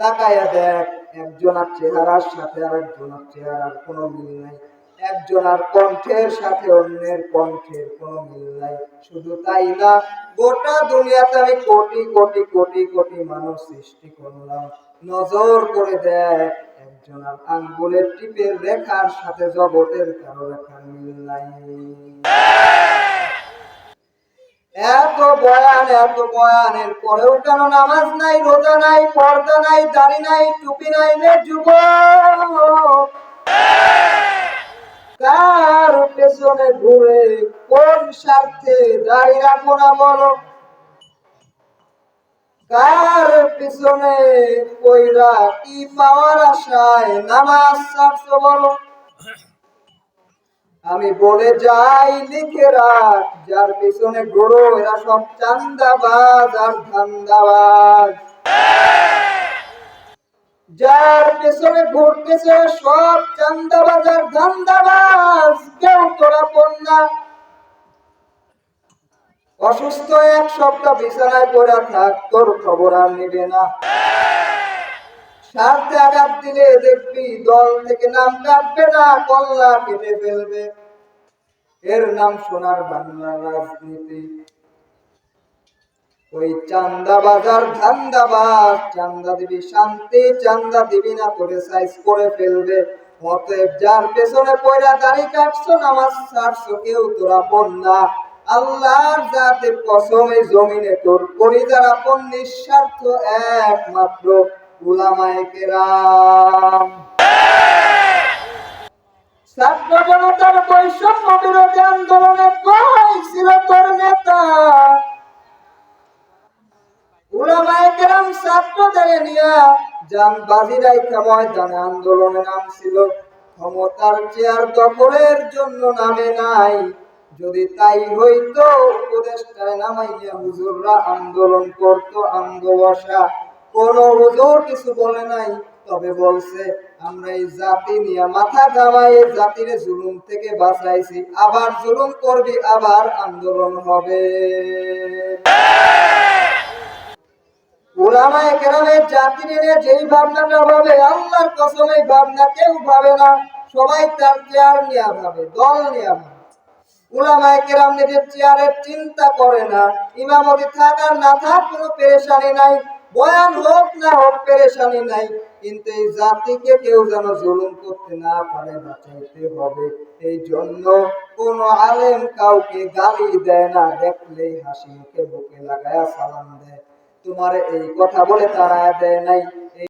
তাকায়া দেখ, একজনের চেহারার সাথে আর একজনের চেহারার কোনো মিল নাই। একজনের কণ্ঠের সাথে অন্যের কণ্ঠের কোনো মিল নাই। শুধু তাই না, গোটা দুনিয়াতে আমি কোটি কোটি কোটি কোটি মানুষ সৃষ্টি করলাম। নজর করে দেখ, একজনের আঙ্গুলের টিপের রেখার সাথে জগতের কারও রেখার মিল নাই এত বয়ান এত বয়ানের পরেও কেন নামাজ নাই, রোজা নাই, পর্দা নাই, দাড়ি নাই, টুপি নাই রে যুবক? কার পেছনে ঘুরে কোন স্বার্থে দাড়ি রাখো না বলো? কার পিছনে কইরা কি পাওয়ার আশায় নামাজ ছাড়ছো বলো? আমি বলে যাই লিখে রাখ যার পিছনে ঘোরো এরা সব চান্দাবাজ আর ধান্দাবাজ। যার পেছনে ঘুরতেছে সব চান্দাবাজ আর ধান্দাবাজ, কেউ তোরা পন্না অসুস্থ এক সপ্তাহ বিছানায় পড়ে থাক, তোর খবর আর নেবে না। স্বার্থে আঘাত দিলে দেখবি দল থেকে নাম কাটবে না, কল্লা কেটে ফেলবে। এর নাম সোনার বাংলার রাজনীতি। ওই চান্দা বাজার ধান্দাবাজ, চান্দা দিবি শান্তি, চান্দা দিবি না করে সাইজ করে ফেলবে। অতএব যার পেছনে পয়রা দাড়ি কাটছো, নামাজ ছাড়ছো, কেউ তোরা আল্লাহর জাতের কসম জমিনে তোর পরিবার আপন নিঃস্বার্থ একমাত্র উলামায়ে কেরাম। জনতার বৈষম্য বিরোধী আন্দোলনে ছিল তোর নেতা? উলামায়ে ছাত্রদের নিয়ে যান বাজিরাই ময়দানে আন্দোলনে নামছিল। ক্ষমতার চেয়ার দখলের জন্য নামে নাই। যদি তাই হইতো, উপদেষ্টায় হুজুররা আন্দোলন করত আন্দোলসা কোন হুজুর কিছু বলে নাই, তবে বলছে, আমরা এই জাতি নিয়ে মাথা জাতির জুলুম থেকে বাঁচাইছি। আবার জুলুম করবি, আবার আন্দোলন হবে। ওলামায়ে জাতি নিয়ে যেই ভাবনাটা ভাবে, আল্লাহর কসম ভাবনা কেউ ভাবে না। সবাই তার চেয়ার নিয়ে ভাবে, দল নিয়ে ভাবে। উলামায়ে কেরাম নিজের চেয়ারের চিন্তা করে না। ইমামতি থাক আর না থাক, কোনো পেরেশানি নাই। বয়ান হোক না হোক, পেরেশানি নাই, কিন্তু এই জাতিকে কেউ যেন জুলুম করতে না পারে, বাঁচাইতে হবে। এই জন্য কোন আলেম কাউকে গালি দেয় না, দেখলেই হাসি মুখে বুকে লাগায় সালাম দেয়। তোমার এই কথা বলে তারা দেয় নাই।